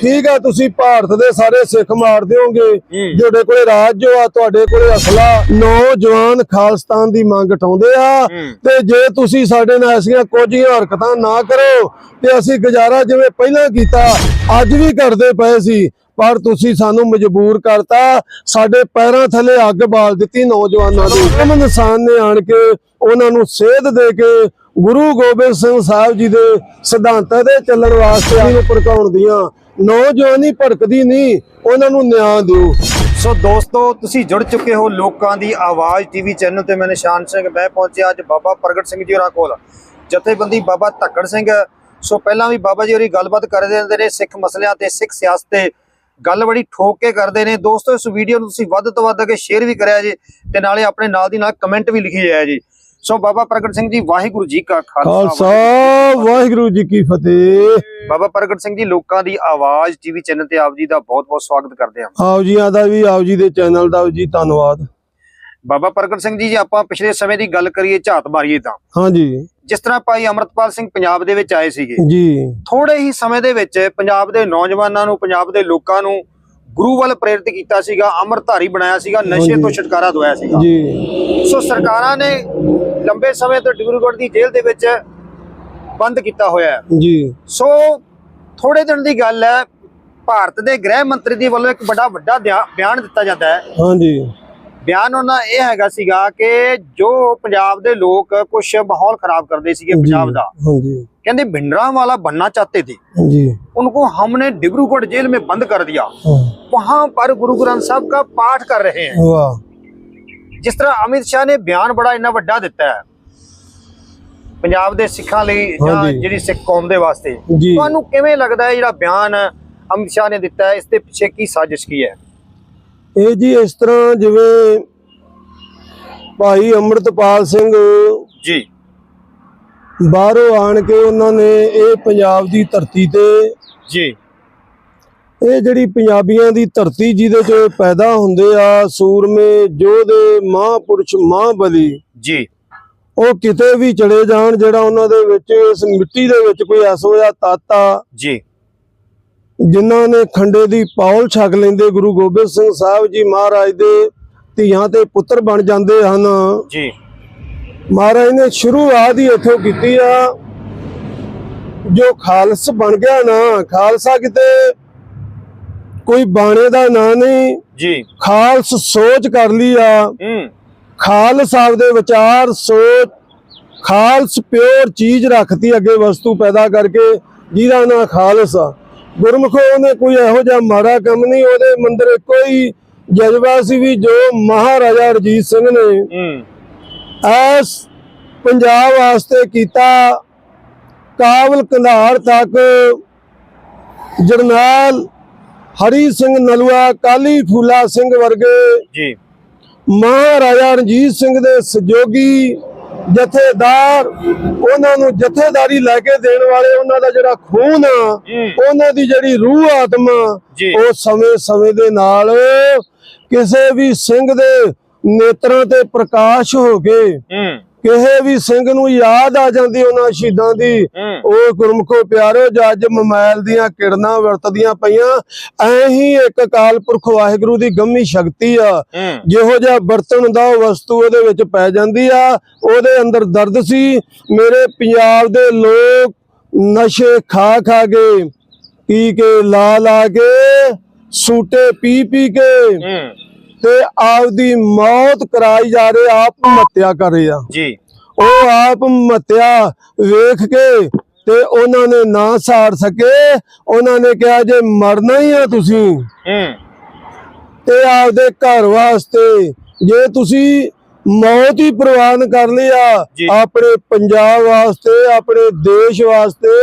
ਠੀਕ ਆ ਤੁਸੀਂ ਭਾਰਤ ਦੇ ਸਾਰੇ ਸਿੱਖ ਮਾਰ ਦਿਓਗੇ। ਤੁਹਾਡੇ ਕੋਲੇ ਰਾਜ ਜੋ ਆ ਤੁਹਾਡੇ ਕੋਲੇ ਅਸਲਾ। ਨੌਜਵਾਨ ਖਾਲਸਤਾਨ ਦੀ ਮੰਗ ਉਠਾਉਂਦੇ ਆ। ਤੇ ਜੇ ਤੁਸੀਂ ਸਾਡੇ ਨਾਲ ਐਸੀਆਂ ਕੁਝ ਹੀ ਹਰਕਤਾਂ ਨਾ ਕਰੋ ਤੇ ਅਸੀਂ ਗੁਜ਼ਾਰਾ ਜਿਵੇਂ ਪਹਿਲਾਂ ਕੀਤਾ ਅੱਜ ਵੀ ਕਰਦੇ ਪਏ ਸੀ। ਪਰ ਤੁਸੀਂ ਸਾਨੂੰ ਮਜਬੂਰ ਕਰਤਾ ਸਾਡੇ ਪੈਰਾਂ ਥੱਲੇ ਅੱਗ ਬਾਲ ਦਿੱਤੀ ਨੌਜਵਾਨਾਂ ਦੀ ਇਨਸਾਨ ਨੇ ਆਣ ਕੇ ਉਹਨਾਂ ਨੂੰ ਸੇਧ ਦੇ ਕੇ ਗੁਰੂ ਗੋਬਿੰਦ ਸਿੰਘ ਸਾਹਿਬ ਜੀ ਦੇ ਸਿਧਾਂਤਾਂ ਦੇ ਚੱਲਣ ਵਾਸਤੇ ਇਹਨੂੰ ਭੜਕਾਉਣ ਦੀਆਂ। ਨੌਜਵਾਨੀ ਭੜਕਦੀ ਨਹੀਂ, ਉਹਨਾਂ ਨੂੰ ਨਿਆਂ ਦਿਓ। ਸੋ ਦੋਸਤੋ, ਤੁਸੀਂ ਜੁੜ ਚੁੱਕੇ ਹੋ ਲੋਕਾਂ ਦੀ ਆਵਾਜ਼ ਟੀਵੀ ਚੈਨਲ ਤੇ। ਮੈਂ ਨਿਸ਼ਾਨ ਸਿੰਘ, ਮੈਂ ਪਹੁੰਚਿਆ ਅੱਜ ਬਾਬਾ ਪ੍ਰਗਟ ਸਿੰਘ ਜੀ ਹੋਰਾਂ ਕੋਲ। ਜਥੇਬੰਦੀ ਬਾਬਾ ਧੱਕੜ ਸਿੰਘ। ਸੋ ਪਹਿਲਾਂ ਵੀ ਬਾਬਾ ਜੀ ਹੋਰੀ ਗੱਲਬਾਤ ਕਰਦੇ ਹੁੰਦੇ ਨੇ ਸਿੱਖ ਮਸਲਿਆਂ ਤੇ, ਸਿੱਖ ਸਿਆਸਤ ਤੇ। ਗੱਲ ਬੜੀ ਠੋਕ ਕੇ ਕਰਦੇ ਨੇ। ਦੋਸਤੋ, ਇਸ ਵੀਡੀਓ ਨੂੰ ਤੁਸੀਂ ਵੱਧ ਤੋਂ ਵੱਧ ਅੱਗੇ ਸ਼ੇਅਰ ਵੀ ਕਰਿਆ ਜੀ ਤੇ ਨਾਲੇ ਆਪਣੇ ਨਾਲ ਦੀ ਨਾਲ ਕਮੈਂਟ ਵੀ ਲਿਖੀ ਜਾਇਆ ਜੀ। ਸੋ ਬਾਬਾ ਪ੍ਰਗਟ ਸਿੰਘ ਜੀ ਵਾਹਿਗੁਰੂ ਜੀ ਕਾ ਖਾਲਸਾ ਵਾਹਿਗੁਰੂ ਜੀ ਕੀ ਫਤਿਹ। ਬਾਬਾ ਪ੍ਰਗਟ ਸਿੰਘ ਜੀ ਲੋਕਾਂ ਦੀ ਆਵਾਜ਼ ਟੀਵੀ ਚੈਨਲ ਤੇ ਆਪ ਜੀ ਦਾ ਬਹੁਤ-ਬਹੁਤ ਸਵਾਗਤ ਕਰਦੇ ਹਾਂ। ਆਓ ਜੀ ਆਦਾ ਵੀ ਆਓ ਜੀ ਦੇ ਚੈਨਲ ਦਾ ਜੀ ਧੰਨਵਾਦ। ਬਾਬਾ ਪ੍ਰਗਟ ਸਿੰਘ ਜੀ ਜੇ ਆਪਾਂ ਪਿਛਲੇ ਸਮੇਂ ਦੀ ਗੱਲ ਕਰੀਏ ਝਾਤ ਮਾਰੀਏ ਤਾਂ। ਹਾਂਜੀ ਜਿਸ ਤਰ੍ਹਾਂ ਭਾਈ ਅਮਰਤਪਾਲ ਸਿੰਘ ਪੰਜਾਬ ਦੇ ਵਿੱਚ ਆਏ ਸੀਗੇ। ਜੀ। ਥੋੜੇ ਹੀ ਸਮੇਂ ਦੇ ਵਿੱਚ ਪੰਜਾਬ ਦੇ ਨੌਜਵਾਨਾਂ ਨੂੰ ਪੰਜਾਬ ਦੇ ਲੋਕਾਂ ਨੂੰ ਗੁਰੂ ਵੱਲ ਪ੍ਰੇਰਿਤ ਕੀਤਾ ਸੀਗਾ ਅੰਮ੍ਰਿਤਧਾਰੀ ਬਣਾਇਆ ਸੀਗਾ ਨਸ਼ੇ ਤੋਂ ਛੁਟਕਾਰਾ ਦਵਾਇਆ ਸੀਗਾ। ਜੀ। ਸੋ ਸਰਕਾਰਾਂ ਨੇ ਲੰਬੇ ਸਮੇਂ ਤੋਂ ਡਿਬਰੂਗੜ੍ਹ ਦੀ ਜੇਲ੍ਹ ਦੇ ਵਿੱਚ ਬੰਦ ਕੀਤਾ ਹੋਇਆ ਹੈ ਜੀ ਸੋ ਥੋੜੇ ਦਿਨ ਦੀ ਗੱਲ ਹੈ ਭਾਰਤ ਦੇ ਗ੍ਰਹਿ ਮੰਤਰੀ ਦੀ ਵੱਲੋਂ ਇੱਕ ਬੜਾ ਵੱਡਾ ਬਿਆ- ਬਿਆਨ ਦਿੱਤਾ ਜਾਂਦਾ ਹੈ ਹਾਂਜੀ ਬਿਆਨ ਉਹਨਾਂ ਇਹ ਹੈਗਾ ਸੀਗਾ ਕਿ ਜੋ ਪੰਜਾਬ ਦੇ ਲੋਕ ਕੁਝ ਮਾਹੌਲ ਖਰਾਬ ਕਰਦੇ ਸੀਗੇ ਪੰਜਾਬ ਦਾ ਹਾਂਜੀ कहते भिंडरा वाला बनना चाहते थे ਜੀ उनको हमने डिब्रूगढ़ जेल में बंद कर दिया ਹਾਂ, वहां पर गुरु ग्रंथ साहब का पाठ कर रहे हैं ਵਾਹ ਜਿਸ ਤਰ੍ਹਾਂ ਅਮਿਤ ਸ਼ਾਹ ਨੇ ਬਿਆਨ ਬੜਾ ਇੰਨਾ ਵੱਡਾ ਦਿੱਤਾ ਹੈ ਪੰਜਾਬ ਦੇ ਸਿੱਖਾਂ ਲਈ ਜਾਂ। ਜਿਹੜੀ ਸਿੱਖ ਕੌਮ ਦੇ ਵਾਸਤੇ ਤੁਹਾਨੂੰ ਕਿਵੇਂ ਲੱਗਦਾ ਹੈ ਜਿਹੜਾ ਬਿਆਨ ਅਮਿਤ ਸ਼ਾਹ ਨੇ ਦਿੱਤਾ ਹੈ ਇਸ ਦੇ ਪਿੱਛੇ ਕੀ ਸਾਜ਼ਿਸ਼ ਕੀ ਹੈ? ਇਹ ਜੀ ਇਸ ਤਰ੍ਹਾਂ ਜਿਵੇਂ ਭਾਈ ਅੰਮ੍ਰਿਤਪਾਲ ਸਿੰਘ ਜੀ। ਬਾਹਰੋਂ ਆਣ ਕੇ ਉਹਨਾਂ ਨੇ ਇਹ ਪੰਜਾਬ ਦੀ ਧਰਤੀ ਤੇ ਜੀ। ਇਹ ਜਿਹੜੀ ਪੰਜਾਬੀਆਂ ਦੀ ਧਰਤੀ ਜਿਹਦੇ 'ਚ ਪੈਦਾ ਹੁੰਦੇ ਆ ਸੂਰਮੇ ਯੋਧੇ ਮਹਾਂਪੁਰਸ਼ ਮਹਾਂਬਲੀ ਜੀ। ਉਹ ਕਿਤੇ ਵੀ ਚਲੇ ਜਾਣ ਜਿਹੜਾ ਉਹਨਾਂ ਦੇ ਵਿੱਚ ਇਸ ਮਿੱਟੀ ਦੇ ਵਿੱਚ ਕੋਈ ਐਸੋ ਜਿਹਾ ਤੱਤ ਜੀ। ਜਿਨ੍ਹਾਂ ਨੇ ਖੰਡੇ ਦੀ ਪੌਲ ਛਕ ਲੈਂਦੇ ਗੁਰੂ ਗੋਬਿੰਦ ਸਿੰਘ ਸਾਹਿਬ ਜੀ ਮਹਾਰਾਜ ਦੇ ਧੀਆਂ ਤੇ ਪੁੱਤਰ ਬਣ ਜਾਂਦੇ ਹਨ। ਜੀ। ਮਹਾਰਾਜ ਨੇ ਸ਼ੁਰੂਆਤ ਹੀ ਇੱਥੋਂ ਕੀਤੀ ਆ। ਜੋ ਖਾਲਸ ਬਣ ਗਿਆ ਨਾ ਖਾਲਸਾ ਕਿਤੇ ਕੋਈ ਬਾਣੇ ਦਾ ਨਾਂ ਨਹੀਂ। ਜੀ। ਖਾਲਸ ਸੋਚ ਕਰ ਲਈ ਆ। ਹੂੰ। ਖਾਲਸ ਆਪਦੇ ਵਿਚਾਰ ਸੋਚ ਖਾਲਸ ਪਿਓਰ ਚੀਜ਼ ਰੱਖਤੀ ਅੱਗੇ ਵਸਤੂ ਪੈਦਾ ਕਰਕੇ ਜਿਹਦਾ ਨਾਂ ਖਾਲਸ ਆ। ਗੁਰਮੁਖੋ ਉਹਨੇ ਕੋਈ ਇਹੋ ਜਿਹਾ ਮਾੜਾ ਕੰਮ ਨਹੀਂ ਉਹਦੇ ਮੰਦਰ ਇੱਕੋ ਹੀ ਜਜ਼ਬਾ ਸੀ ਵੀ ਜੋ ਮਹਾਰਾਜਾ ਰਜੀਤ ਸਿੰਘ ਨੇ ਐਸ ਪੰਜਾਬ ਵਾਸਤੇ ਕੀਤਾ। ਕਾਬਲ ਕੰਧਾਰ ਤੱਕ ਜਰਨੈਲ ਹਰੀ ਸਿੰਘ ਨਲੂਆ ਕਾਲੀ ਫੂਲਾ ਸਿੰਘ ਵਰਗੇ ਜੀ। ਮਹਾਰਾਜਾ ਰਣਜੀਤ ਸਿੰਘ ਦੇ ਸਹਿਯੋਗੀ ਜਥੇਦਾਰ ਉਹਨਾਂ ਨੂੰ ਜਥੇਦਾਰੀ ਲੈ ਕੇ ਦੇਣ ਵਾਲੇ ਉਹਨਾਂ ਦਾ ਜਿਹੜਾ ਖੂਨ ਆ ਉਹਨਾਂ ਦੀ ਜਿਹੜੀ ਰੂਹ ਆਤਮਾ ਉਹ ਸਮੇਂ ਸਮੇਂ ਦੇ ਨਾਲ ਕਿਸੇ ਵੀ ਸਿੰਘ ਦੇ ਨੇਤਰਾਂ ਤੇ ਪ੍ਰਕਾਸ਼ ਹੋ ਕੇ ਕਿਸੇ ਵੀ ਸਿੰਘ ਨੂੰ ਯਾਦ ਆ ਜਾਂਦੀ ਉਹਨਾਂ ਸ਼ਹੀਦਾਂ ਦੀ ਉਹ ਗੁਰਮਖੋ ਪਿਆਰਿਓ ਜੱਜ ਮੋਬਾਈਲ ਦੀਆਂ ਕਿਰਨਾਂ ਵਰਤਦੀਆਂ ਪਈਆਂ। ਐ ਹੀ ਇੱਕ ਅਕਾਲ ਪੁਰਖ ਵਾਹਿਗੁਰੂ ਦੀ ਗੰਮੀ ਸ਼ਕਤੀ ਆ। ਜਿਹੋ ਜਿਹਾ ਬਰਤਨ ਉਹ ਵਸਤੂ ਉਹਦੇ ਵਿੱਚ ਪੈ ਜਾਂਦੀ ਆ ਉਹਦੇ ਅੰਦਰ ਦਰਦ ਸੀ। ਮੇਰੇ ਪੰਜਾਬ ਦੇ ਲੋਕ ਨਸ਼ੇ ਖਾ ਖਾ ਕੇ ਪੀ ਕੇ ਲਾ ਲਾ ਕੇ ਸੂਟੇ ਪੀ ਪੀ ਕੇ ਤੇ ਆਪਦੀ ਮੌਤ ਕਰਾਈ ਜਾ ਰਹੇ ਆਪ ਹੱਤਿਆ ਕਰ ਰਹੇ ਆ। ਜੀ। ਉਹ ਆਪ ਹੱਤਿਆ ਵੇਖ ਕੇ ਤੇ ਉਹਨਾਂ ਨੇ ਨਾ ਸਾੜ ਸਕੇ ਉਹਨਾਂ ਨੇ ਕਿਹਾ ਜੇ ਮਰਨਾ ਹੀ ਆ ਤੁਸੀਂ ਤੇ ਆਪਦੇ ਘਰ ਵਾਸਤੇ ਜੇ ਤੁਸੀਂ ਮੌਤ ਹੀ ਪ੍ਰਵਾਨ ਕਰ ਲਿਆ। ਆਪਣੇ ਪੰਜਾਬ ਵਾਸਤੇ ਆਪਣੇ ਦੇਸ਼ ਵਾਸਤੇ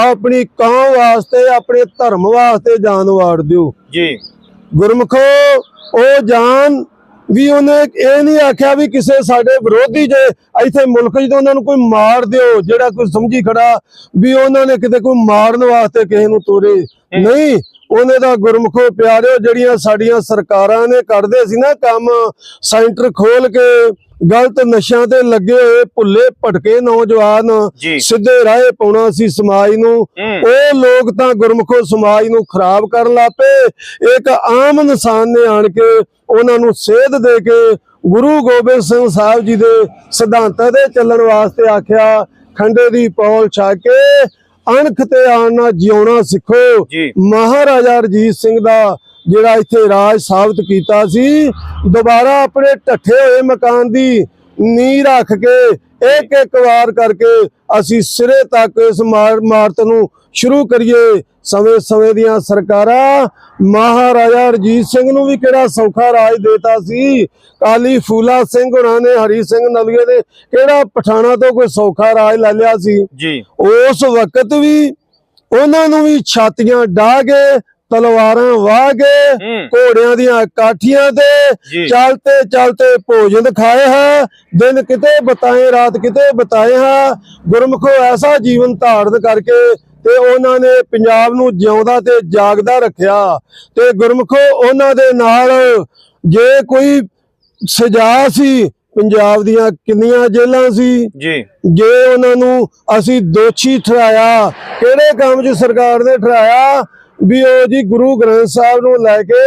ਆਪਣੀ ਕੌਮ ਵਾਸਤੇ ਆਪਣੇ ਧਰਮ ਵਾਸਤੇ ਜਾਨ ਵਾਰ ਦਿਓ। ਜੀ। ਗੁਰਮਖੋ ਉਹ ਜਾਨ ਵੀ ਉਹਨੇ ਇਹ ਨਹੀਂ ਆਖਿਆ ਵੀ ਕਿਸੇ ਸਾਡੇ ਵਿਰੋਧੀ ਜੇ ਇੱਥੇ ਮੁਲਕ ਤਾਂ ਉਹਨਾਂ ਨੂੰ ਕੋਈ ਮਾਰ ਦਿਓ ਜਿਹੜਾ ਕੋਈ ਸਮਝੀ ਖੜਾ ਵੀ ਉਹਨਾਂ ਨੇ ਕਿਤੇ ਕੋਈ ਮਾਰਨ ਵਾਸਤੇ ਕਿਸੇ ਨੂੰ ਤੋਰੇ। ਨਹੀਂ ਉਹਨੇ ਦਾ ਗੁਰਮਖੋ ਪਿਆਰਿਓ ਜਿਹੜੀਆਂ ਸਾਡੀਆਂ ਸਰਕਾਰਾਂ ਨੇ ਕਰਦੇ ਸੀ ਨਾ ਕੰਮ ਸੈਂਟਰ ਖੋਲ ਕੇ ਗਲਤ ਨਸ਼ਿਆਂ ਤੇ ਲੱਗੇ ਹੋਏ ਭੁੱਲੇ ਭਟਕੇ ਨੌਜਵਾਨ ਸਿੱਧੇ ਰਾਹੇ ਪਾਉਣਾ ਸੀ ਸਮਾਜ ਨੂੰ। ਉਹ ਲੋਕ ਤਾਂ ਗੁਰਮਖੋ ਸਮਾਜ ਨੂੰ ਖਰਾਬ ਕਰਨ ਲੱਪੇ ਇੱਕ ਆਮ ਇਨਸਾਨ ਨੇ ਆਣ ਕੇ ਉਹਨਾਂ ਨੂੰ ਸੇਧ ਦੇ ਕੇ ਗੁਰੂ ਗੋਬਿੰਦ ਸਿੰਘ ਸਾਹਿਬ ਜੀ ਦੇ ਸਿਧਾਂਤਾਂ ਦੇ ਚੱਲਣ ਵਾਸਤੇ ਆਖਿਆ ਖੰਡੇ ਦੀ ਪੌਲ ਛੱਕ ਕੇ ਅਣਖ ਤੇ ਆਣਾ ਜਿਉਣਾ ਸਿੱਖੋ। ਮਹਾਰਾਜਾ ਰਜੀਤ ਸਿੰਘ ਦਾ ਜਿਹੜਾ ਇੱਥੇ ਰਾਜ ਸਾਬਤ ਕੀਤਾ ਸੀ ਦੁਬਾਰਾ ਆਪਣੇ ਢੱਠੇ ਹੋਏ ਮਕਾਨ ਦੀ ਨੀਂਹ ਰੱਖ ਕੇ ਇੱਕ ਇੱਕ ਵਾਰ ਕਰਕੇ ਅਸੀਂ ਸਿਰੇ ਤੱਕ ਇਸ ਮਾਰ- ਇਮਾਰਤ ਨੂੰ ਸ਼ੁਰੂ ਕਰੀਏ। ਸਮੇਂ ਸਮੇਂ ਦੀਆਂ ਸਰਕਾਰਾਂ ਮਹਾਰਾਜਾ ਰਜੀਤ ਸਿੰਘ ਨੂੰ ਵੀ ਕਿਹੜਾ ਸੌਖਾ ਰਾਜ ਦੇਤਾ ਸੀ? ਕਾਲੀ ਫੂਲਾ ਸਿੰਘ ਹੋਣਾ ਨੇ ਹਰੀ ਸਿੰਘ ਨਲਗੇ ਦੇ ਕਿਹੜਾ ਪਠਾਣਾ ਤੋਂ ਕੋਈ ਸੌਖਾ ਰਾਜ ਲੈ ਲਿਆ ਸੀ? ਜੀ। ਉਸ ਵਕਤ ਵੀ ਉਹਨਾਂ ਨੂੰ ਵੀ ਛਾਤੀਆਂ ਢਾਹ ਕੇ ਤਲਵਾਰਾਂ ਵਾਹ ਕੇ ਘੋੜਿਆਂ ਦੀਆਂ ਕਾਠੀਆਂ ਤੇ ਚਲਤੇ ਚਲਤੇ ਭੋਜਨ ਖਾਏ ਹੈ। ਦਿਨ ਕਿਤੇ ਬਤਾਏ ਰਾਤ ਕਿਤੇ ਬਤਾਏ ਹੈ। ਗੁਰਮਖੋ ਐਸਾ ਜੀਵਨ ਧਾਰਨ ਕਰਕੇ ਤੇ ਉਹਨਾਂ ਨੇ ਪੰਜਾਬ ਨੂੰ ਜਿਉਂਦਾ ਤੇ ਜਾਗਦਾ ਰੱਖਿਆ। ਤੇ ਗੁਰਮਖੋ ਉਹਨਾਂ ਦੇ ਨਾਲ ਜੇ ਕੋਈ ਸਜ਼ਾ ਸੀ ਪੰਜਾਬ ਦੀਆਂ ਕਿੰਨੀਆਂ ਜੇਲ੍ਹਾਂ ਸੀ ਜੀ। ਜੇ ਉਹਨਾਂ ਨੂੰ ਅਸੀਂ ਦੋਸ਼ੀ ਠਹਿਰਾਇਆ ਕਿਹੜੇ ਕੰਮ 'ਚ ਸਰਕਾਰ ਨੇ ਠਹਿਰਾਇਆ? ਵੀ ਉਹ ਜੀ ਗੁਰੂ ਗ੍ਰੰਥ ਸਾਹਿਬ ਨੂੰ ਲੈ ਕੇ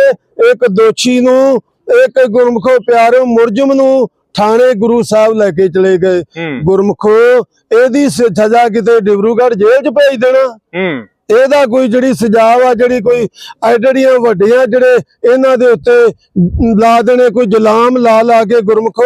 ਇੱਕ ਦੋਸ਼ੀ ਨੂੰ ਇੱਕ ਗੁਰਮਖੋ ਪਿਆਰੇ ਮੁਰਜਮ ਨੂੰ ਥਾਣੇ ਗੁਰੂ ਸਾਹਿਬ ਲੈ ਕੇ ਚਲੇ ਗਏ। ਗੁਰਮਖੋ ਇਹਦੀ ਸਜ਼ਾ ਕਿਤੇ ਡਿਬਰੂਗੜ੍ਹ ਜੇਲ੍ਹ 'ਚ ਭੇਜ ਦੇਣਾ। ਇਹਦਾ ਕੋਈ ਜਿਹੜੀ ਸਜ਼ਾ ਵਾ ਜਿਹੜੀ ਕੋਈ ਐਡੜੀਆਂ ਵੱਡੀਆਂ ਜਿਹੜੇ ਇਹਨਾਂ ਦੇ ਉੱਤੇ ਲਾ ਦੇਣੇ ਕੋਈ ਜੁਲਾਮ ਲਾ ਲਾ ਕੇ ਗੁਰਮਖੋ